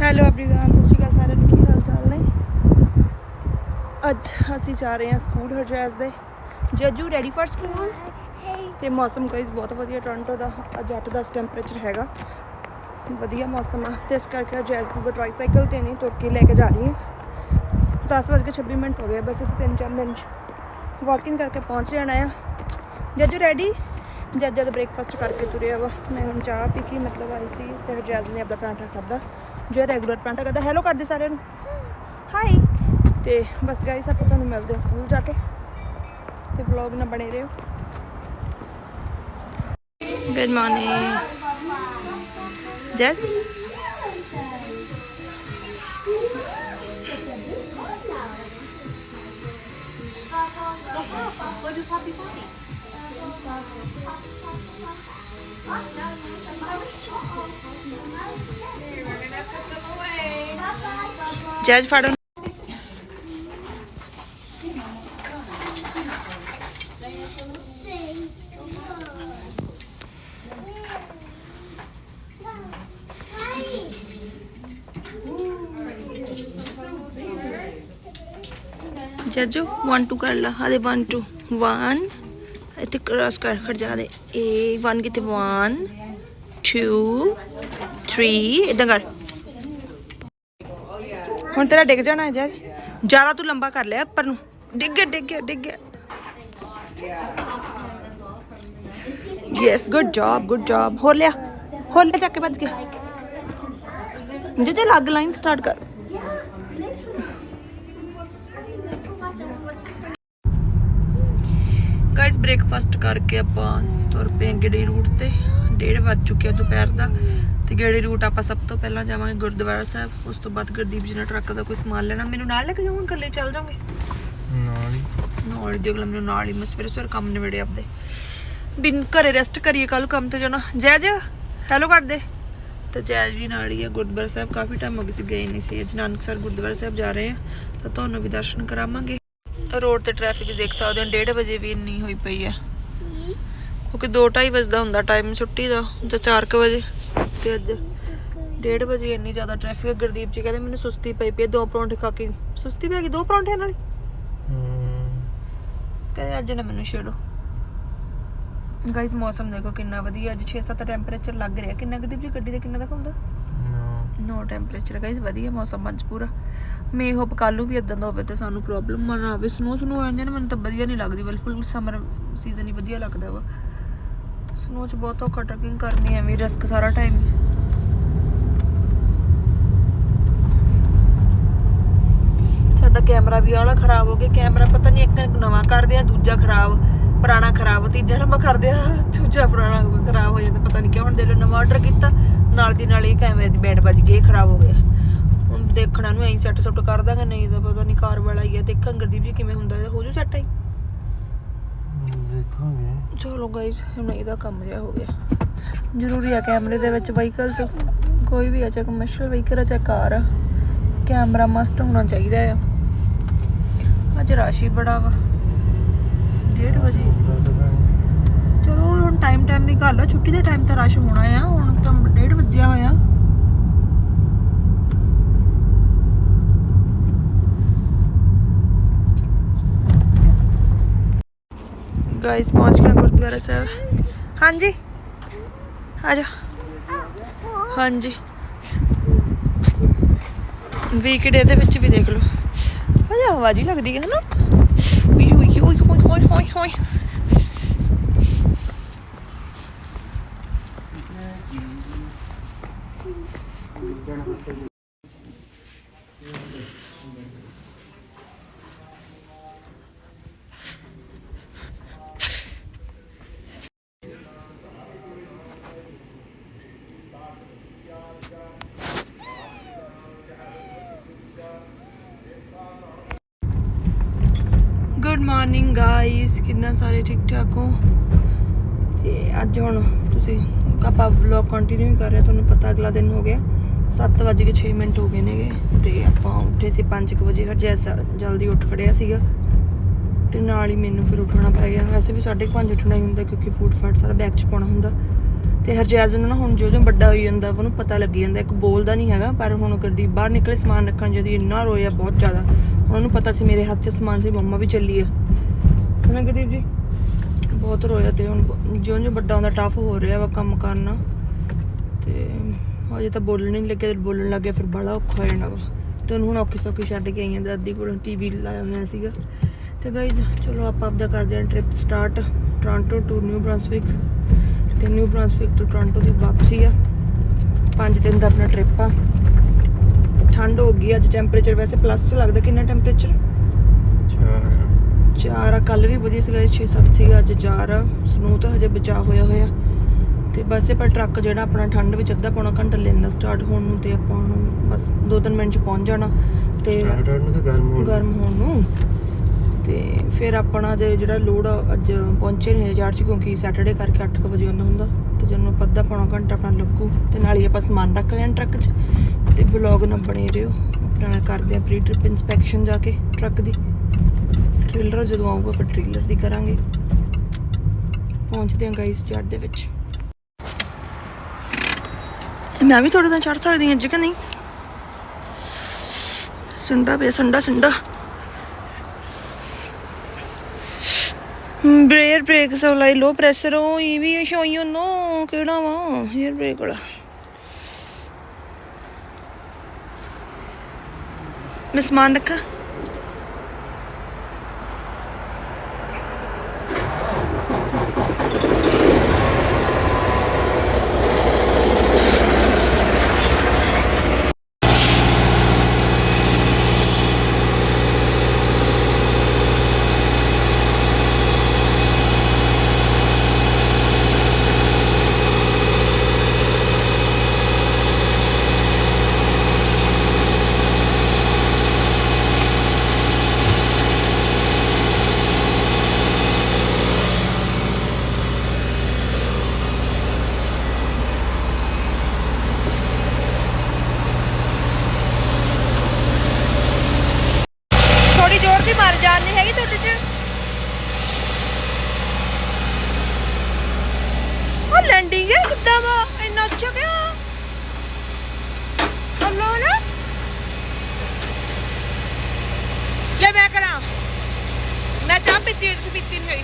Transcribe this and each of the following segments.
Hello everyone ਸਤਿ ਸ਼੍ਰੀ ਅਕਾਲ ਸਾਰਿਆਂ ਨੂੰ, ਕੀ ਹਾਲ ਚਾਲ ਨੇ? ਅੱਜ ਅਸੀਂ ਜਾ ਰਹੇ ਹਾਂ ਸਕੂਲ ਹਰਜੈਸ ਦੇ। ਜੱਜੂ ਰੈਡੀ ਫਾਰ ਸਕੂਲ ਤੇ ਮੌਸਮ ਗਾਇਸ ਬਹੁਤ ਵਧੀਆ ਟੋਰਾਂਟੋ ਦਾ, ਅੱਜ ਅੱਠ 10 ਟੈਂਪਰੇਚਰ ਹੈਗਾ। ਵਧੀਆ ਮੌਸਮ ਆ, ਤੇ ਇਸ ਕਰਕੇ ਹਰਜੈਸ ਦੀ ਟ੍ਰਾਈਸਾਈਕਲ ਤੇ ਨਹੀਂ ਟੋਕੇ ਲੈ ਕੇ ਜਾ ਰਹੀ ਹਾਂ। 10:26 ਮਿੰਟ ਹੋ ਗਏ ਬਸ ਅਸੀਂ 3-4 ਮਿੰਟ ਵਾਕਿੰਗ ਕਰਕੇ ਪਹੁੰਚ ਜਾਣਾ ਆ। ਜੱਜੂ ਰੈਡੀ ਜੱਜਾ ਦਾ ਬ੍ਰੇਕਫਾਸਟ ਕਰਕੇ ਤੁਰਿਆ ਵਾ, ਮੈਂ ਹੁਣ ਚਾਹ ਪੀ ਕੇ ਮਤਲਬ ਆਈ ਸੀ, ਤੇ ਹਰਜੈਸ ਨੇ ਆਪਦਾ ਪਰਾਂਠਾ ਖਾਦਾ ਜੋ ਰੈਗੂਲਰ ਪਰਾਂਠਾ ਕਰਦਾ ਹੈਲੋ ਕਰਦੇ ਸਾਰਿਆਂ ਨੂੰ। ਹਾਈ ਤੇ ਬਸ ਗਾਇਸ ਆਪਾਂ ਤੁਹਾਨੂੰ ਮਿਲਦੇ ਹਾਂ ਸਕੂਲ ਜਾ ਕੇ। ਤੇ ਵਲੌਗ ਨਾਲ ਬਣੇ ਰਹੋ। Good morning Jazz Go do poppy poppy. There, we're gonna. Jazz ਫੜੋ ਜੱਜੂ 1 2 ਕਰ ਲਾ। ਹਾਲੇ 1 2 1 ਇੱਥੇ ਕ੍ਰਾਸ ਕਰ ਖੜ ਜਾ ਦੇ। ਇਹ 1 ਕਿਤੇ 1 2 3 ਇਦਾਂ ਕਰ। ਹੁਣ ਤੇਰਾ ਡਿੱਗ ਜਾਣਾ ਜੈ ਜ਼ਿਆਦਾ ਤੂੰ ਲੰਬਾ ਕਰ ਲਿਆ ਉੱਪਰ ਨੂੰ। ਡਿੱਗ ਗਿਆ ਡਿੱਗ ਗਿਆ ਡਿੱਗ ਗਿਆ। Yes good job good job ਹੋ ਲਿਆ ਹੋ ਲਿਆ ਚੱਕ ਕੇ ਵੱਜ ਕੇ। ਜੇ ਤੇ ਲੱਗ ਲਾਈਨ ਸਟਾਰਟ ਕਰ। ਗਾਇਸ ਬ੍ਰੇਕਫਾਸਟ ਕਰਕੇ ਆਪਾਂ ਤੁਰ ਪਏ ਗੇੜੀ ਰੂਟ ਤੇ। 1:30 ਵੱਜ ਚੁੱਕਿਆ ਦੁਪਹਿਰ ਦਾ। ਤੇ ਗੇੜੀ ਰੂਟ ਆਪਾਂ ਸਭ ਤੋਂ ਪਹਿਲਾਂ ਜਾਵਾਂਗੇ ਗੁਰਦੁਆਰਾ ਸਾਹਿਬ। ਉਸ ਤੋਂ ਬਾਅਦ ਗੁਰਦੀਪ ਜੀ ਨੇ ਟਰੱਕ ਦਾ ਕੋਈ ਸਮਾਨ ਲੈਣਾ। ਮੈਨੂੰ ਨਾਲ ਲੈ ਕੇ ਜਾਵਾਂ ਇਕੱਲੇ ਚੱਲ ਜਾਵਾਂਗੇ ਨਾਲ ਹੀ। ਨਾਲ ਹੀ ਦੇਖ ਲਾ ਮੈਨੂੰ ਨਾਲ ਹੀ। ਮੈਂ ਸਵੇਰੇ ਸਵੇਰੇ ਕੰਮ ਨਿਬੜੇ ਆਪਦੇ। ਬਿਨ ਘਰੇ ਰੈਸਟ ਕਰੀਏ ਕੱਲ ਕੰਮ ਤੇ ਜਾਣਾ। ਜੈਜ ਹੈਲੋ ਕਰ ਦੇ ਤੇ ਜੈਜ ਵੀ ਨਾਲ ਹੀ ਹੈ ਗੁਰਦੁਆਰਾ ਸਾਹਿਬ ਕਾਫੀ ਟਾਈਮ ਹੋ ਗਿਆ ਸੀ ਗਏ ਨਹੀਂ ਸੀ। ਅੱਜ ਨਾਨਕਸਰ ਗੁਰਦੁਆਰਾ ਸਾਹਿਬ ਜਾ ਰਹੇ ਹਾਂ। ਤਾਂ ਤੁਹਾਨੂੰ ਵੀ ਦਰਸ਼ਨ ਕਰਾਵਾਂਗੇ। ਰੋਡ ਤੇ ਟ੍ਰੈਫਿਕ ਦੇਖ ਸਕਦੇ ਹੋ 1:30 ਵਜੇ ਵੀ ਇੰਨੀ ਹੋਈ ਪਈ ਹੈ। ਕਿਉਂਕਿ 2:30 ਵਜੇ ਦਾ ਹੁੰਦਾ ਟਾਈਮ ਛੁੱਟੀ ਦਾ ਜਾਂ 4:00 ਵਜੇ। ਤੇ ਅੱਜ 1:30 ਵਜੇ ਇੰਨੀ ਜ਼ਿਆਦਾ ਟ੍ਰੈਫਿਕ ਹੈ ਗੁਰਦੀਪ ਜੀ ਕਹਿੰਦੇ ਮੈਨੂੰ ਸੁਸਤੀ ਪਈ ਪਈ ਦੋ ਪਰੌਂਠੇ ਖਾ ਕੇ। ਸੁਸਤੀ ਪੈ ਗਈ ਦੋ ਪਰੌਂਠਿਆਂ ਨਾਲ? ਕਹਿੰਦੇ ਅੱਜ ਨਾ ਮੈਨੂੰ ਛੇੜੋ। ਗਾਇਸ ਮੌਸਮ ਦੇਖੋ ਕਿੰਨਾ ਵਧੀਆ ਅੱਜ 6-7 ਟੈਂਪਰੇਚਰ ਲੱਗ ਰਿਹਾ। ਕਿੰਨਾ ਗਦੀਪ ਜੀ ਗੱਡੀ ਦਾ ਕਿੰਨਾ ਦਿਖਾਉਂਦਾ ਨੋ। ਟੈਂਪਰੇਚਰ ਗਾਇਸ ਵਧੀਆ ਮੌਸਮ ਅੱਜ ਪੂਰਾ। ਮੇ ਹੋਪ ਕੱਲ ਵੀ ਇਦਾਂ ਦਾ ਹੋਵੇ ਤੇ ਸਾਨੂੰ ਪ੍ਰੋਬਲਮ ਨਾ ਆਵੇ ਸਨੋ ਸਨੋ ਹੋ ਜਾਂਦੇ ਨੇ, ਮੈਨੂੰ ਤਾਂ ਵਧੀਆ ਨਹੀਂ ਲੱਗਦੀ। ਬਿਲਕੁਲ ਸਮਰ ਸੀਜ਼ਨ ਹੀ ਵਧੀਆ ਲੱਗਦਾ ਵਾ। ਸਨੋ ਚ ਬਹੁਤ ਔਖਾ ਟਰਕਿੰਗ ਕਰਨੀ ਐ ਰਿਸਕ ਸਾਰਾ ਟਾਈਮ ਸਾਡਾ ਕੈਮਰਾ ਵੀ ਆਲਾ ਖਰਾਬ ਹੋ ਗਿਆ। ਕੈਮਰਾ ਪਤਾ ਨਹੀਂ ਇੱਕ ਨਵਾਂ ਕਰਦੇ ਆ, ਦੂਜਾ ਖਰਾਬ, ਪੁਰਾਣਾ ਖਰਾਬ, ਤੀਜਾ ਨਵਾਂ ਕਰਦੇ ਆ, ਦੂਜਾ ਪੁਰਾਣਾ ਖਰਾਬ ਹੋ ਜਾਂਦਾ, ਪਤਾ ਨਹੀਂ ਕਿਉਂ ਹੁਣ ਦੇ ਲੋ ਨਵਾਂ ਆਰਡਰ ਕੀਤਾ। ਨਾਲ ਦੀ ਨਾਲ ਇਹ ਕੈਮਰੇ ਦੀ ਬੈਂਡ ਵੱਜ ਗਈ ਖਰਾਬ ਹੋ ਗਿਆ। ਦੇਖਣਾ ਨੂੰ ਐਂ ਸੈੱਟ ਸੁੱਟ ਕਰ ਦਾਂਗਾ ਨਹੀਂ ਤਾਂ ਪਤਾ ਨਹੀਂ ਕਾਰ ਵਾਲਾ ਹੀ ਹੈ ਦੇਖਾਂ ਗੁਰਦੀਪ ਜੀ ਕਿਵੇਂ ਹੁੰਦਾ ਹੈ ਹੋ ਜੂ ਸੈੱਟ ਦੇਖਾਂਗੇ। ਚਲੋ ਗਾਇਸ ਹੁਣ ਇਹਦਾ ਕੰਮ ਜਿਹਾ ਹੋ ਗਿਆ। ਜ਼ਰੂਰੀ ਆ ਕੈਮਰੇ ਦੇ ਵਿੱਚ ਵਹੀਕਲਸ ਕੋਈ ਵੀ ਆ ਚਾਹੇ ਕਮਰਸ਼ੀਅਲ ਵਹੀਕਲ ਆ ਚਾਹੇ ਕਾਰ ਆ ਕੈਮਰਾ ਮਸਟ ਹੋਣਾ ਚਾਹੀਦਾ ਆ। ਅੱਜ ਰਾਸ਼ੀ ਬੜਾ ਵਾ। 1:30 ਵਜੇ। ਚਲੋ ਹੁਣ ਟਾਈਮ ਟਾਈਮ ਦੀ ਗੱਲ ਆ ਛੁੱਟੀ ਦੇ ਟਾਈਮ ਤਾਂ ਰਸ਼ ਹੋਣਾ ਆ ਹੁਣ ਤਾਂ 1:30 ਵਜਿਆ ਹੋਇਆ। ਗਾਇਸ, ਪਹੁੰਚ ਗਏ ਗੁਰਦੁਆਰਾ ਸਾਹਿਬ। ਹਾਂਜੀ? ਆ ਜਾ। ਹਾਂਜੀ। ਵੀਕਡੇ ਦੇ ਵਿੱਚ ਵੀ ਦੇਖ ਲਓ। ਅਜਾ ਆਵਾਜ਼ ਹੀ ਲੱਗਦੀ ਹੈ ਨਾ ਉਈ ਉਈ ਉਈ ਹੋਈ ਹੋਈ ਹੋਈ। ਮਾਰਨਿੰਗ ਗਾਇਸ ਕਿੰਨਾ ਸਾਰੇ ਠੀਕ ਠਾਕ ਹੋ? ਤੇ ਅੱਜ ਹੁਣ ਤੁਸੀਂ ਆਪਾਂ ਵਲੌਗ ਕੰਟੀਨਿਊ ਕਰ ਰਹੇ ਤੁਹਾਨੂੰ ਪਤਾ ਅਗਲਾ ਦਿਨ ਹੋ ਗਿਆ। 7:06 ਮਿੰਟ ਹੋ ਗਏ ਨੇਗੇ ਤੇ ਆਪਾਂ ਉੱਠੇ ਸੀ 5:00 ਵਜੇ ਹਰਜੈਸ ਜਲਦੀ ਉੱਠ ਖੜਿਆ ਸੀਗਾ। ਤੇ ਨਾਲ ਹੀ ਮੈਨੂੰ ਫਿਰ ਉੱਠਣਾ ਪੈ ਗਿਆ। ਵੈਸੇ ਵੀ 5:30 ਉੱਠਣਾ ਹੀ ਹੁੰਦਾ ਕਿਉਂਕਿ ਫੂਡ ਫਾਟ ਸਾਰਾ ਬੈਗ 'ਚ ਪਾਉਣਾ ਹੁੰਦਾ। ਤੇ ਹਰਜੈਜ਼ ਨੂੰ ਨਾ ਹੁਣ ਜੋ ਜੋ ਵੱਡਾ ਹੋਈ ਜਾਂਦਾ, ਉਹਨੂੰ ਪਤਾ ਲੱਗੀ ਜਾਂਦਾ। ਇੱਕ ਬੋਲਦਾ ਨਹੀਂ ਹੈਗਾ, ਪਰ ਹੁਣ ਗੁਰਦੀਪ ਬਾਹਰ ਨਿਕਲੇ ਸਮਾਨ ਰੱਖਣ ਜਦੋਂ ਇੰਨਾ ਰੋਇਆ ਬਹੁਤ ਜ਼ਿਆਦਾ। ਉਹਨਾਂ ਨੂੰ ਪਤਾ ਸੀ ਮੇਰੇ ਹੱਥ 'ਚ ਸਮਾਨ ਸੀ, ਮੰਮਾ ਵੀ ਚੱਲੀ ਆ ਹਨਾ ਗੁਰਦੀਪ ਜੀ? ਬਹੁਤ ਰੋਇਆ ਤੇ ਹੁਣ ਜਿਉਂ ਜਿਉਂ ਵੱਡਾ ਹੁੰਦਾ ਟਫ ਹੋ ਰਿਹਾ ਵਾ ਕੰਮ ਕਰਨਾ। ਤੇ ਅਜੇ ਤਾਂ ਬੋਲਣ ਨਹੀਂ ਲੱਗਿਆ ਤੇ ਬੋਲਣ ਲੱਗਿਆ ਫਿਰ ਬੜਾ ਔਖਾ ਹੋ ਜਾਣਾ ਵਾ। ਤੇ ਉਹਨੂੰ ਹੁਣ ਔਖੀ ਸੌਖੀ ਛੱਡ ਕੇ ਆਈਆਂ ਦਾਦੀ ਕੋਲ ਟੀਵੀ ਲਾਇਆ ਹੋਇਆ ਸੀਗਾ। ਤੇ ਗਾਇਜ਼ ਚਲੋ ਆਪਾਂ ਆਪਦਾ ਕਰਦੇ ਹਾਂ trip start Toronto to New Brunswick ਤੇ ਨਿਊ ਬ੍ਰਾਂਸਵਿਕ ਤੋਂ ਟੋਰਾਂਟੋ ਦੀ ਵਾਪਸੀ ਆ। ਪੰਜ ਦਿਨ ਦਾ ਆਪਣਾ ਟ੍ਰਿਪ ਆ। ਠੰਡ ਹੋ ਗਈ ਅੱਜ ਟੈਂਪਰੇਚਰ ਵੈਸੇ ਪਲੱਸ ਚ ਲੱਗਦਾ ਕਿੰਨਾ ਟੈਂਪਰੇਚਰ ਚਾਰ। ਚਾਰ ਆ ਕੱਲ ਵੀ ਵਧੀਆ ਸੀਗਾ 6-7 ਸੀਗਾ ਅੱਜ ਚਾਰ ਆ। ਸਨੋ ਤਾਂ ਹਜੇ ਬਚਾ ਹੋਇਆ ਹੋਇਆ। ਤੇ ਬਸ ਇਹ ਪਰ ਟਰੱਕ ਜਿਹੜਾ ਆਪਣਾ ਠੰਡ ਵਿੱਚ ਅੱਧਾ ਪੌਣਾ ਘੰਟਾ ਲੈਂਦਾ ਸਟਾਰਟ ਹੋਣ ਨੂੰ ਤੇ ਆਪਾਂ ਹੁਣ ਬਸ 2-3 ਮਿੰਟ ਚ ਪਹੁੰਚ ਜਾਣਾ। ਤੇ ਸਟਾਰਟ ਹੋਣ ਨੂੰ ਗਰਮ ਹੋਣ ਗਰਮ ਹੋਣ ਨੂੰ। ਤੇ ਫਿਰ ਆਪਣਾ ਜੇ ਜਿਹੜਾ ਲੋਡ ਅੱਜ ਪਹੁੰਚੇ ਨੇ ਹਜ਼ਾਰ ਚ ਕਿਉਂਕਿ ਸੈਟਰਡੇ ਕਰਕੇ 8 ਵਜੇ ਆਉਂਦਾ ਹੁੰਦਾ। ਤੇ ਜਦੋਂ ਆਪਾਂ ਅੱਧਾ ਪੌਣਾ ਘੰਟਾ ਆਪਣਾ ਲੱਗੂ ਤੇ ਨਾਲ ਹੀ ਆਪਾਂ ਸਮਾਨ ਰੱਖ ਲੈਣ ਟਰੱਕ 'ਚ। ਤੇ ਵਲੌਗ ਨਾ ਬਣੇ ਰਿਓ ਆਪਣਾ ਕਰਦੇ ਆ ਪ੍ਰੀ ਟ੍ਰਿਪ ਇਨਸਪੈਕਸ਼ਨ ਜਾ ਕੇ ਟਰੱਕ ਦੀ। ਟ੍ਰੇਲਰ ਜਦੋਂ ਆਊਗਾ ਫਿਰ ਟ੍ਰੇਲਰ ਦੀ ਕਰਾਂਗੇ। ਪਹੁੰਚਦੇ ਹਾਂ ਗਾਈਸ ਜੱਟ ਦੇ ਵਿੱਚ। ਮੈਂ ਵੀ ਤੁਹਾਡੇ ਨਾਲ ਚੜ ਸਕਦੀ ਹਾਂ, ਅੱਜ ਕਿ ਨਹੀਂ? ਸੰਡਾ ਪਿਆ, ਸੰਡਾ ਸੰਡਾ। ਬ੍ਰੇਅਰ ਬ੍ਰੇਕ ਸਪਲਾਈ ਲੋ ਪ੍ਰੈਸ਼ਰ ਉਹ ਇਹ ਵੀ ਸ਼ੋਈ ਉਹਨੂੰ, ਕਿਹੜਾ ਵਾ? 에ਅਰ ਬ੍ਰੇਕ ਵਾਲਾ। ਮੈਂ ਸਮਾਨ ਰੱਖਾਂ ਥੋੜੀ ਜ਼ੋਰ ਦੀ ਮਾਰ ਜਾਨ ਨਹੀਂ ਹੈਗੀ ਤੁਹਾਡੇ ਚ ਉਹ ਲੈਂਡਿੰਗ ਹੈ ਕਿੱਦਾਂ ਵਾ ਇੰਨਾ ਉੱਚਾ ਕਿਉਂ ਅੱਲੋ ਨਾ ਲੈ ਮੈਂ ਕਰਾਂ ਮੈਂ ਚਾਹ ਪੀਤੀ ਹੋਈ ਤੁਸੀਂ ਪੀਤੀ ਨਹੀਂ ਹੋਈ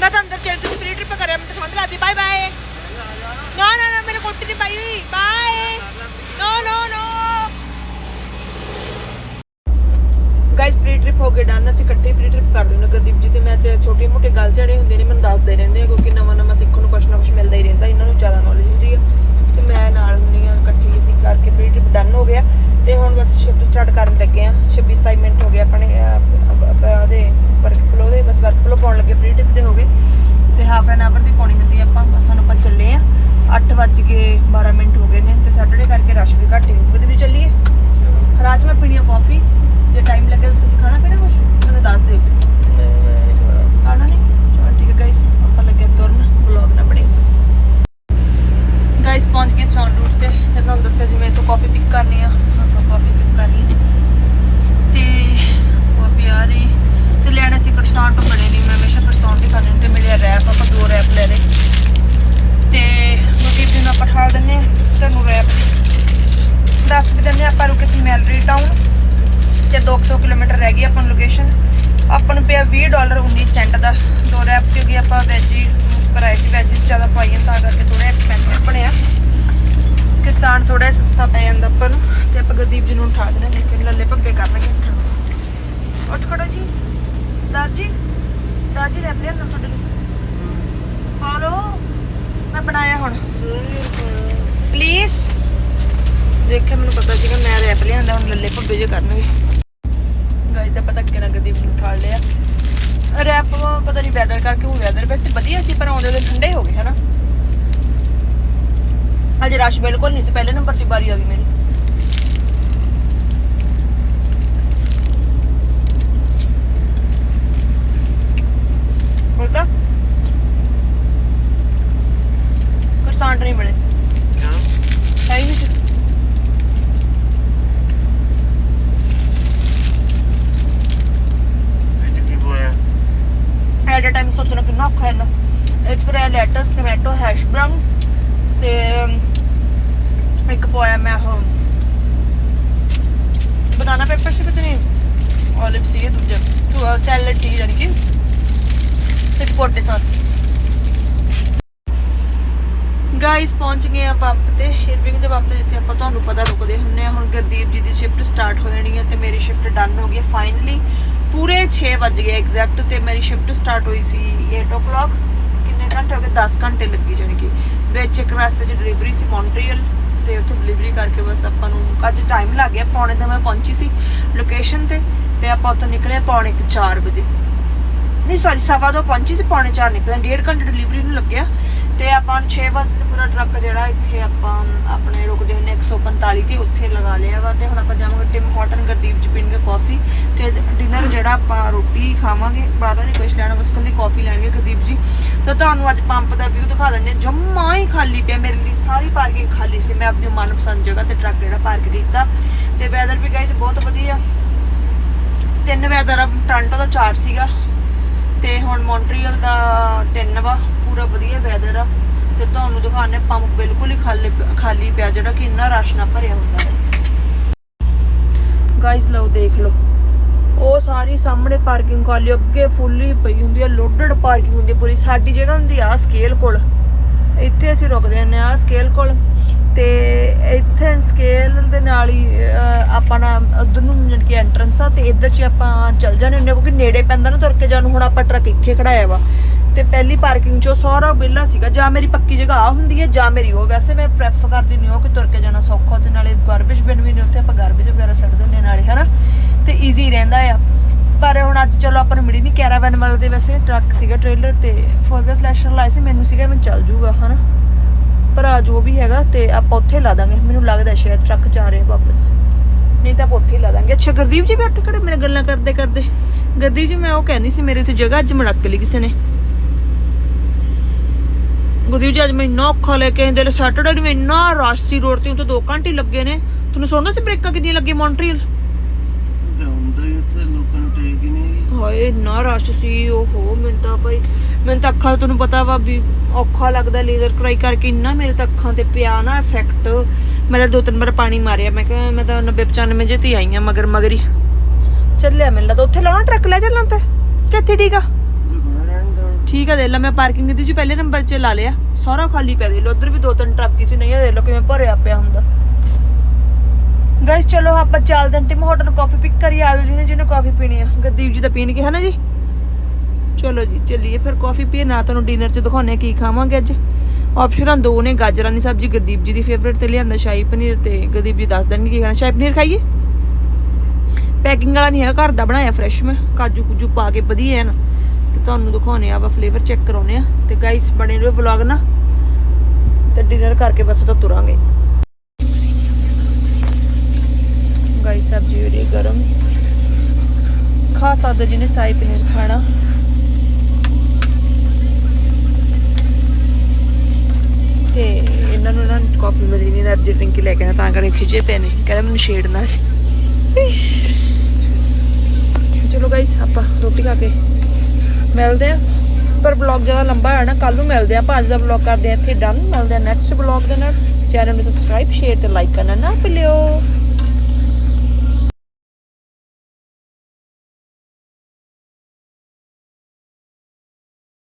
ਮੈਂ ਤਾਂ ਅੰਦਰ ਚੱਲ ਤੁਸੀਂ ਪ੍ਰੀ ਟ੍ਰਿਪ ਕਰਿਆ ਮੈਂ ਤਾਂ ਠੰਡ ਲੱਗਦੀ ਬਾਏ ਬਾਏ ਨਾ ਨਾ ਨਾ ਮੇਰੇ ਕੋਟੀ ਨਹੀਂ ਪਾਈ ਹੋਈ bye no no no guys pre trip ਹੋ ਗਏ ਡਨ ਅਸੀਂ ਇਕੱਠੇ ਪ੍ਰੀ ਟ੍ਰਿਪ ਕਰ ਲੈਣਾ ਗੁਰਦੀਪ ਜੀ ਤੇ ਮੈਂ ਤੇ ਛੋਟੇ ਮੋਟੇ ਗੱਲ ਜਿਹੜੇ ਹੁੰਦੇ ਨੇ, ਮੈਨੂੰ ਦੱਸਦੇ ਰਹਿੰਦੇ ਆ ਕਿਉਂਕਿ ਨਵਾਂ ਨਵਾਂ ਸਿੱਖਣ ਨੂੰ ਕੁਛ ਨਾ ਕੁਛ ਮਿਲਦਾ ਹੀ ਰਹਿੰਦਾ, ਇਹਨਾਂ ਨੂੰ ਜ਼ਿਆਦਾ ਨੌਲੇਜ ਹੁੰਦੀ ਆ। ਤੇ ਮੈਂ ਨਾਲ ਹੁੰਦੀ ਆ, ਇਕੱਠੀ ਅਸੀਂ ਕਰਕੇ ਪ੍ਰੀ ਟ੍ਰਿਪ ਡਨ ਹੋ ਗਿਆ। ਤੇ ਹੁਣ ਬਸ ਸ਼ਿਫਟ ਸਟਾਰਟ ਕਰਨ ਲੱਗੇ ਆ। 26 27 ਮਿੰਟ ਹੋ ਗਏ ਆਪਣੇ ਉਹਦੇ ਵਰਕ ਫਲੋ ਦੇ, ਬਸ ਵਰਕ ਫਲੋ ਪਾਉਣ ਲੱਗੇ ਪ੍ਰੀ ਟ੍ਰਿਪ ਦੇ ਹੋ ਗਏ। ਤੇ ਹਾਫ ਐਨ ਆਵਰ ਦੀ ਪਾਉਣੀ ਹੁੰਦੀ ਆਪਾਂ, ਬਸ ਹੁਣ ਆਪਾਂ ਚੱਲੇ ਆ। 8 ਵੱਜ ਕੇ 12 ਮਿੰਟ ਹੋ ਗਏ ਨੇ ਤੇ ਸੈਟਰਡੇ ਕਰਕੇ ਰਸ਼ ਵੀ ਘੱਟ ਹੀ ਹੋਊਗਾ ਤੇ ਵੀ ਚੱਲੀਏ ਰਾਤ ਮੈਂ ਪੀਣੀ ਆ ਕਾਫੀ ਜੇ ਟਾਈਮ ਲੱਗੇ ਤਾਂ ਤੁਸੀਂ ਖਾਣਾ ਪੀਣਾ ਕੁਝ ਮੈਨੂੰ ਦੱਸ ਦਿਓ ਖਾਣਾ ਨਹੀਂ ਚਲ ਠੀਕ ਹੈ ਗਾਇਸ ਆਪਾਂ ਲੱਗੇ ਤੁਰਨ ਵਲੌਗ ਨਾ ਬਣੇ ਗਾਇਸ ਪਹੁੰਚ ਗਏ ਸੌਨ ਰੂਟ ਤੇ ਤੇ ਤੁਹਾਨੂੰ ਦੱਸਿਆ ਜਿਵੇਂ ਤੋਂ ਕਾਫੀ ਪਿਕ ਕਰਨੀ ਆ ਆਪਾਂ ਕਾਫੀ ਪਿਕ ਕਰ ਲਈ ਤੇ ਕਾਫੀ ਆ ਰਹੀ ਤੇ ਲੈਣੇ ਸੀ croissant ਤੋਂ ਬਣੇ ਨਹੀਂ ਮੈਂ ਹਮੇਸ਼ਾ croissant ਹੀ ਖਾਣੇ ਤੇ ਮਿਲਿਆ ਰੈਪ ਆਪਾਂ ਦੋ ਰੈਪ ਲੈ ਲਏ ਤੇ ਮੋਟਿਵ ਜੀ ਨੂੰ ਆਪਾਂ ਠਾਲ ਦਿੰਨੇ ਆ ਤੁਹਾਨੂੰ ਰੈਪ ਦੀ ਦੱਸ ਵੀ ਦਿੰਨੇ ਆ, ਆਪਾਂ ਰੁਕੇ ਸੀ ਮੈਲਰੀ ਟਾਊਨ ਤੇ 200 ਕਿਲੋਮੀਟਰ ਰਹਿ ਗਈ ਆਪਾਂ ਨੂੰ ਲੋਕੇਸ਼ਨ ਆਪਾਂ ਨੂੰ ਪਿਆ 20 ਡਾਲਰ 19 ਸੈਂਟ ਦਾ। ਦੋ ਰੈਪ ਕਿਉਂਕਿ ਆਪਾਂ ਵੈਜੀ ਹੀ ਕਰਾਏ ਸੀ ਵੈਜਿਸ ਜ਼ਿਆਦਾ ਪਾਈਆਂ ਤਾਂ ਕਰਕੇ ਥੋੜਾ ਐਕਸਪੈਂਸਿਵ ਬਣਿਆ। ਕਿਸਾਨ ਥੋੜਾ ਸਸਤਾ ਪੈ ਜਾਂਦਾ ਆਪਾਂ ਨੂੰ, ਤੇ ਆਪਾਂ ਗੁਰਦੀਪ ਜੀ ਨੂੰ ਉਠਾ ਦੇਣਾ ਲੇਕਿਨ ਲੱਲੇ ਭੱਬੇ ਕਰਨਗੇ। ਉੱਠ ਖੜੋ ਜੀ। ਦਾਰ ਜੀ ਦਾਰ ਜੀ ਰੈਪ ਲਿਆਂਦਾ ਤੁਹਾਡੇ ਲਈ। ਹਾਲੋ, ਮੈਂ ਬਣਾਇਆ ਹੁਣ। ਪਲੀਜ਼ ਦੇਖਿਆ, ਮੈਨੂੰ ਪਤਾ ਸੀਗਾ ਮੈਂ ਰੈਪ ਲਿਆਂਦਾ, ਹੁਣ ਲੱਲੇ ਭੱਬੇ ਜੇ ਕਰਨਗੇ। ਗਾਇਸ ਆਪਾਂ ਧੱਕੇ ਨਾਲ ਗਦੀਪ ਨੂੰ ਉਠਾ ਲਿਆ। ਰੈਪ ਪਤਾ ਨਹੀਂ ਵੈਦਰ ਕਰਕੇ ਹੋ ਵੈਦਰ ਵੈਸੇ ਵਧੀਆ ਸੀ, ਪਰ ਆਉਂਦੇ ਉਹਦੇ ਠੰਡੇ ਹੋ ਗਏ, ਹਨਾ? ਅੱਜ ਰਸ਼ ਬਿਲਕੁਲ ਨਹੀਂ ਸੀ, ਪਹਿਲੇ ਨੰਬਰ ਤੇ ਵਾਰੀ ਆ ਗਈ ਮੇਰੀ। ਇੱਕ ਪੋਇਆ ਮੈਂ ਉਹ ਬਨਾਨਾ ਪੇਪਰ ਸੀ ਪਤਾ ਨਹੀਂ ਆਲਿਵ ਸੀ ਦੂਜਾ, ਤੂੰ ਸੈਲਡ ਸੀ ਜਾਨ ਕਿ, ਤੇ ਪੋਟੇ ਸਾਸ ਗਾਇਸ ਪਹੁੰਚ ਗਏ ਆਪਾਂ ਤੇ ਹਿਰਵਿੰਗ ਦੇ ਵਾਪਸ ਜਿੱਥੇ ਆਪਾਂ ਤੁਹਾਨੂੰ ਪਤਾ ਰੁਕਦੇ ਹੁੰਨੇ ਆ, ਹੁਣ ਗੁਰਦੀਪ ਜੀ ਦੀ ਸ਼ਿਫਟ ਸਟਾਰਟ ਹੋ ਜਾਣੀ ਹੈ ਤੇ ਮੇਰੀ ਸ਼ਿਫਟ ਡਨ ਹੋ ਗਈ ਫਾਈਨਲੀ ਪੂਰੇ 6 ਵਜ ਗਏ ਐਗਜ਼ੈਕਟ ਤੇ ਮੇਰੀ ਸ਼ਿਫਟ ਸਟਾਰਟ ਹੋਈ ਸੀ 8:00 ਕਿੰਨੇ ਘੰਟੇ ਹੋ ਗਏ? 10 ਘੰਟੇ ਲੱਗੀ ਜਾਣੀ ਕਿ। ਵਿੱਚ ਇੱਕ ਰਸਤੇ 'ਚ ਡਿਲੀਵਰੀ ਸੀ ਮੌਂਟਰੀਅਲ ਤੇ ਉੱਥੇ ਡਿਲੀਵਰੀ ਕਰਕੇ ਬਸ ਆਪਾਂ ਨੂੰ ਅੱਜ ਟਾਈਮ ਲੱਗ ਗਿਆ, ਪੌਣੇ ਦਾ ਮੈਂ ਪਹੁੰਚੀ ਸੀ ਲੋਕੇਸ਼ਨ ਤੇ ਤੇ ਆਪਾਂ ਉੱਥੋਂ ਨਿਕਲੇ ਪੌਣੇ 4 ਵਜੇ। ਨਹੀਂ ਸੌਰੀ ਸਵਾ ਦੋ ਪਹੁੰਚੀ ਸੀ, ਪੌਣੇ 4 ਨਿਕਲਿਆ ਡੇਢ ਘੰਟੇ ਡਿਲੀਵਰੀ ਨੂੰ ਲੱਗਿਆ। ਤੇ ਆਪਾਂ ਨੂੰ 6 ਵਜੇ, ਪੂਰਾ ਟਰੱਕ ਜਿਹੜਾ ਇੱਥੇ ਆਪਾਂ, ਆਪਣੇ ਰੁਕਦੇ ਹੁੰਨੇ 145 ਤੇ ਉੱਥੇ ਲਗਾ ਲਿਆ ਵਾ। ਤੇ ਹੁਣ ਆਪਾਂ ਜਾਵਾਂਗੇ ਟਿਮ ਹਾਟਨ ਗੁਰਦੀਪ ਜੀ ਪੀਣਗੇ ਕਾਫੀ ਤੇ ਡਿਨਰ ਜਿਹੜਾ ਆਪਾਂ ਰੋਟੀ ਖਾਵਾਂਗੇ। ਬਾਹਰੋਂ ਨਹੀਂ ਕੁਝ ਲੈਣਾ, ਬਸ ਕੱਲੀ ਕਾਫੀ ਲੈਣਗੇ, ਗੁਰਦੀਪ ਜੀ। ਤਾਂ ਤੁਹਾਨੂੰ ਅੱਜ ਪੰਪ ਦਾ ਵਿਊ ਦਿਖਾ ਦਿੰਦੇ ਹਾਂ। ਜੰਮਾ ਹੀ ਖਾਲੀ ਪਿਆ, ਮੇਰੇ ਲਈ ਸਾਰੀ ਪਾਰਕਿੰਗ ਖਾਲੀ ਸੀ। ਮੈਂ ਆਪਣੀ ਮਨਪਸੰਦ ਜਗ੍ਹਾ ਤੇ ਟਰੱਕ ਜਿਹੜਾ ਪਾਰਕ ਕੀਤਾ। ਤੇ ਵੈਦਰ ਵੀ ਗਾਇਸ ਬਹੁਤ ਵਧੀਆ। ਤਿੰਨ ਵੈਦਰ ਆ ਟ੍ਰਾਂਟੋ ਦਾ ਚਾਰ ਸੀਗਾ। ਤੇ ਹੁਣ ਮੌਂਟਰੀਅਲ ਦਾ 3 ਵਾ, ਪੂਰਾ ਵਧੀਆ ਵੈਦਰ ਆ। ਤੇ ਤੁਹਾਨੂੰ ਦਿਖਾਣੇ ਪੰਪ ਬਿਲਕੁਲ ਹੀ ਖਾਲੀ ਖਾਲੀ ਪਿਆ, ਜਿਹੜਾ ਕਿ ਇੰਨਾ ਰਸ਼ ਨਾ ਭਰਿਆ ਹੁੰਦਾ ਹੈ। ਗਾਇਸ ਲਓ, ਦੇਖ ਲਓ। ਉਹ ਸਾਰੀ ਸਾਹਮਣੇ ਪਾਰਕਿੰਗ ਖਾਲੀ, ਅੱਗੇ ਫੁੱਲੀ ਪਈ ਹੁੰਦੀ ਆ ਲੋਡਡ ਪਾਰਕਿੰਗ ਹੁੰਦੀ ਹੈ ਪੂਰੀ। ਸਾਡੀ ਜਗ੍ਹਾ ਹੁੰਦੀ ਆ ਸਕੇਲ ਕੋਲ। ਇੱਥੇ ਅਸੀਂ ਰੁਕਦੇ ਹੁੰਦੇ ਆ ਸਕੇਲ ਕੋਲ। ਤੇ ਇੱਥੇ ਸਕੇਲ ਦੇ ਨਾਲ ਹੀ ਆਪਾਂ ਨਾ ਉਧਰ ਨੂੰ ਜਾਣੀ ਕਿ ਐਂਟਰੈਂਸ ਆ ਤੇ ਇੱਧਰ 'ਚ ਆਪਾਂ ਚੱਲ ਜਾਂਦੇ ਹੁੰਦੇ ਹਾਂ ਕਿਉਂਕਿ ਨੇੜੇ ਪੈਂਦਾ ਨਾ, ਤੁਰ ਕੇ ਜਾਣ ਨੂੰ ਹੁਣ ਆਪਾਂ ਟਰੱਕ ਇੱਥੇ ਖੜਾਇਆ ਵਾ। ਤੇ ਪਹਿਲੀ ਪਾਰਕਿੰਗ 'ਚੋਂ ਸਾਰਾ ਵਿਹਲਾ ਸੀਗਾ, ਜਾਂ ਮੇਰੀ ਪੱਕੀ ਜਗ੍ਹਾ ਆ ਹੁੰਦੀ ਹੈ, ਜਾਂ ਮੇਰੀ ਉਹ, ਵੈਸੇ ਮੈਂ ਪ੍ਰੈਫਰ ਕਰਦੀ ਨਹੀਂ ਉਹ ਕਿ ਤੁਰ ਕੇ ਜਾਣਾ ਸੌਖਾ, ਤੇ ਨਾਲੇ ਗਾਰਬੇਜ ਬਿਨ ਵੀ ਨਹੀਂ ਉੱਥੇ, ਆਪਾਂ ਗਾਰਬੇਜ ਵਗੈਰਾ ਛੱਡ ਦਿੰਦੇ ਹਾਂ ਨਾਲੇ ਹਨਾ? ਤੇ ਈਜ਼ੀ ਰਹਿੰਦਾ ਆ। ਪਰ ਹੁਣ ਅੱਜ ਚਲੋ ਆਪਾਂ ਨੂੰ ਮਿਲੀ ਨਹੀਂ ਕੈਰਾਵਨ ਵਾਲੇ ਦੇ ਵੈਸੇ ਟਰੱਕ ਸੀਗਾ ਟ੍ਰੇਲਰ ਤੇ ਫੋਰ ਵੇ ਫਲੈਸ਼ਰ ਲਾਇਆ ਸੀ, ਮੈਨੂੰ ਸੀਗਾ, ਮੈਂ ਚੱਲ ਜੂਗਾ, ਹਨਾ? ਭਰਾ ਜੋ ਵੀ ਹੈਗਾ ਤੇ ਆਪਾਂ ਉੱਥੇ ਲਾ ਦਾਂਗੇ। ਮੈਨੂੰ ਲੱਗਦਾ ਸ਼ਾਇਦ ਟਰੱਕ ਜਾ ਰਿਹਾ ਵਾਪਸ। ਨਹੀਂ ਤਾਂ ਆਪਾਂ ਉੱਥੇ ਲਾ ਦਾਂਗੇ। ਅੱਛਾ, ਗੁਰਦੀਪ ਜੀ ਵੀ ਉੱਠ ਖੜੇ, ਮੇਰੇ ਗੱਲਾਂ ਕਰਦੇ ਕਰਦੇ। ਗੁਰਦੀਪ ਜੀ, ਮੈਂ ਉਹ ਕਹਿੰਦੀ ਸੀ, ਮੇਰੇ ਉੱਥੇ ਜਗ੍ਹਾ ਅੱਜ ਮੜਕ ਲਈ ਕਿਸੇ ਨੇ। ਗੁਰਦੀਪ ਜੀ, ਅੱਜ ਮੈਂ ਇੰਨਾ ਔਖਾ ਲੈ ਕੇ ਆਏ ਦਿਲ ਸੈਟਰਡੇ ਨੂੰ ਇੰਨਾ ਰਸ਼ ਸੀ ਰੋਡ ਤੇ ਉੱਤੇ 2 ਘੰਟੇ ਲੱਗੇ ਨੇ। ਤੁਹਾਨੂੰ ਸੁਣਦਾ ਸੀ ਬ੍ਰੇਕਾਂ ਕਿੰਨੀਆਂ ਲੱਗੀਆਂ ਮੌਂਟਰੀਅਲ ਹੁੰਦਾ ਹੀ ਉੱਥੇ ਲੋਕਾਂ ਨੂੰ ਟੇਕ ਹੀ ਨਹੀਂ ਹਾਏ, ਇੰਨਾ ਰਸ਼ ਸੀ, ਓਹੋ, ਮੈਨੂੰ ਤਾਂ ਭਾਈ, ਮੈਨੂੰ ਤਾਂ ਅੱਖਾਂ ਤੁਹਾਨੂੰ ਪਤਾ ਵਾ ਵੀ ਔਖਾ ਲੱਗਦਾ ਲੇਜ਼ਰ ਕਰਾਈ ਕਰਕੇ, ਇੰਨਾ ਮੇਰੇ ਤਾਂ ਅੱਖਾਂ ਤੇ ਪਿਆ ਨਾ ਇਫੈਕਟ ਮੇਰੇ ਦੋ ਤਿੰਨ ਵਾਰ ਪਾਣੀ ਮਾਰਿਆ, ਮੈਂ ਕਿਹਾ, ਮੈਂ ਤਾਂ 90 95 ਜੇ ਤੇ ਆਈ ਆ ਮਗਰ ਮਗਰ ਚੱਲਿਆ ਮੈਨੂੰ ਲੱਗਦਾ, ਉੱਥੇ ਲਾਉਣਾ ਟਰੱਕ ਲੈ ਚੱਲਾਂ ਤੇ ਕਿੱਥੇ ਠੀਕ ਆ? ਕੋਈ ਠੀਕ ਆ ਦੇ ਲਾ, ਮੈਂ ਪਾਰਕਿੰਗ ਦੀ ਜੀ ਪਹਿਲੇ ਨੰਬਰ 'ਚ ਲਾ ਲਿਆ ਸਾਰਾ ਖਾਲੀ ਪੈ ਦੇ ਲੋ, ਉਧਰ ਵੀ ਦੋ ਤਿੰਨ ਟਰੱਕ ਹੀ ਨਹੀਂ ਆ ਦੇ ਲੋ ਕਿਵੇਂ ਭਰਿਆ ਪਿਆ ਹੁੰਦਾ। ਗਾਇਸ ਚਲੋ ਆਪਾਂ ਚੱਲਦੇ ਹਾਂ ਟਿਮ ਹੋਟਲ ਕਾਫੀ ਪਿਕ ਕਰੀ ਆਇਓ ਜਿਹਨੇ ਜਿਹਨੇ ਕਾਫੀ ਪੀਣੀ ਆ। ਗੁਰਦੀਪ ਜੀ ਤਾਂ ਪੀਣਗੇ ਹਨਾ ਜੀ? ਚਲੋ ਜੀ, ਚੱਲੀਏ ਫਿਰ ਕਾਫੀ ਪੀਏ, ਨਾ ਤੁਹਾਨੂੰ ਡਿਨਰ 'ਚ ਦਿਖਾਉਂਦੇ ਕੀ ਖਾਵਾਂਗੇ ਅੱਜ। ਆਪਸ਼ਨਾਂ ਦੋ ਨੇ, ਗਾਜਰਾਂ ਦੀ ਸਬਜ਼ੀ, ਗੁਰਦੀਪ ਜੀ ਦੀ ਫੇਵਰੇਟ ਤੇ ਲਿਆਂਦਾ ਸ਼ਾਹੀ ਪਨੀਰ ਤੇ ਗੁਰਦੀਪ ਜੀ ਦੱਸ ਦੇਣਗੇ ਕੀ ਖਾਣਾ। ਸ਼ਾਹੀ ਪਨੀਰ ਖਾਈਏ? ਪੈਕਿੰਗ ਵਾਲਾ ਨਹੀਂ ਹੈਗਾ, ਘਰ ਦਾ ਬਣਾਇਆ ਫਰੈਸ਼ ਮੈਂ। ਕਾਜੂ ਕੁਜੂ ਪਾ ਕੇ ਵਧੀਆ ਹੈ ਨਾ ਤੇ ਤੁਹਾਨੂੰ ਦਿਖਾਉਣੇ ਆ ਵਾ ਫਲੇਵਰ ਚੈੱਕ ਕਰਾਉਣੇ ਆ ਤੇ ਗਾਇਸ ਬਣੇ ਰਹੋ ਵਲੌਗ ਨਾ ਤੇ ਡਿਨਰ ਕਰਕੇ ਬਸ ਤਾਂ ਤੁਰਾਂਗੇ ਗਾਇਸ ਸਬਜ਼ੀ ਉਰੇ ਗਰਮ। ਖਾ ਸਕਦਾ ਜਿਹਨੇ ਸਾਈ ਪਨੀਰ ਖਾਣਾ। ਤੇ ਇਹਨਾਂ ਨੂੰ ਨਾ ਕਾਫੀ ਮਿਲਦੀ ਨਹੀਂ એનર્ਜੀ ਡਰਿੰਕ ਲੈ ਕੇ ਤਾਂ ਕਰਕੇ ਖਿਜੇ ਪਏ ਨੇ। ਕਹਿੰਦਾ ਮੈਨੂੰ ਛੇੜਨਾ ਸੀ। ਚਲੋ ਗਾਇਸ ਆਪਾਂ ਰੋਟੀ ਖਾ ਕੇ ਮਿਲਦੇ ਆ ਪਰ ਵਲੌਗ ਜ਼ਿਆਦਾ ਲੰਬਾ ਹੈ ਨਾ ਕੱਲ ਨੂੰ ਮਿਲਦੇ ਆ ਅੱਜ ਦਾ ਵਲੌਗ ਕਰਦੇ ਆ ਇੱਥੇ ਡਨ ਮਿਲਦੇ ਆ ਨੈਕਸਟ ਵਲੌਗ ਦੇ ਨਾਲ। ਚੈਨਲ ਨੂੰ ਸਬਸਕ੍ਰਾਈਬ ਸ਼ੇਅਰ ਤੇ ਲਾਈਕ ਕਰਨਾ ਨਾ ਭੁੱਲਿਓ।